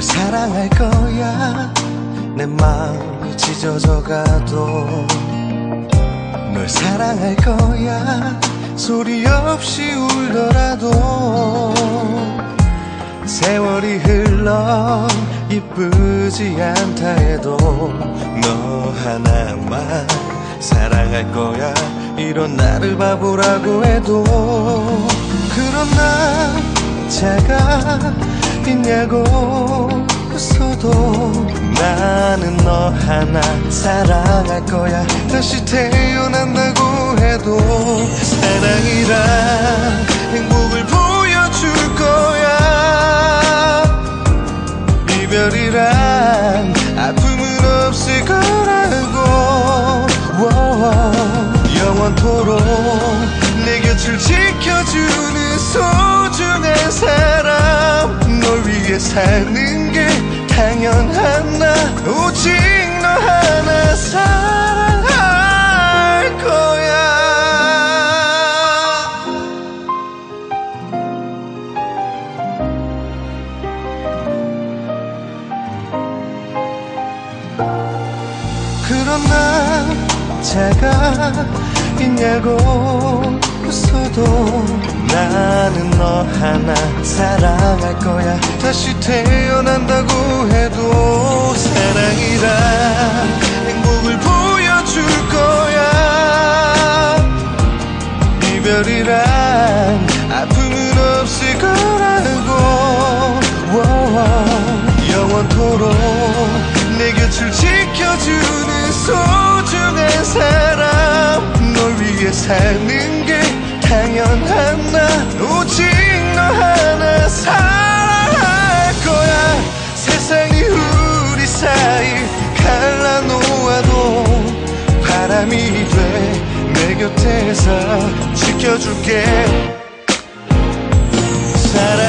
사랑할 거야. 내 마음이 찢어져 가도 널 사랑할 거야. 소리 없이 울더라도 세월이 흘러 이쁘지 않다 해도 너 하나만 사랑할 거야. 이런 나를 바보라고 해도 그런 남자가 있냐고 웃어도 나는 너 하나 사랑할 거야. 다시 태어난다고 해도 사랑이란 행복을 보여줄 거야. 이별이란 널 위해 사는 게 당연한 나. 오직 너 하나 사랑할 거야. 그런 남자가 있냐고 웃어도 나는 너 하나 거야 다시 태어난다고 해도 사랑이란 행복을 보여줄 거야. 이별이란 아픔은 없을 거라고. 워, 영원토록 내 곁을 지켜주는 소중한 사람. 널 위해 사는 게 지켜줄게. 사랑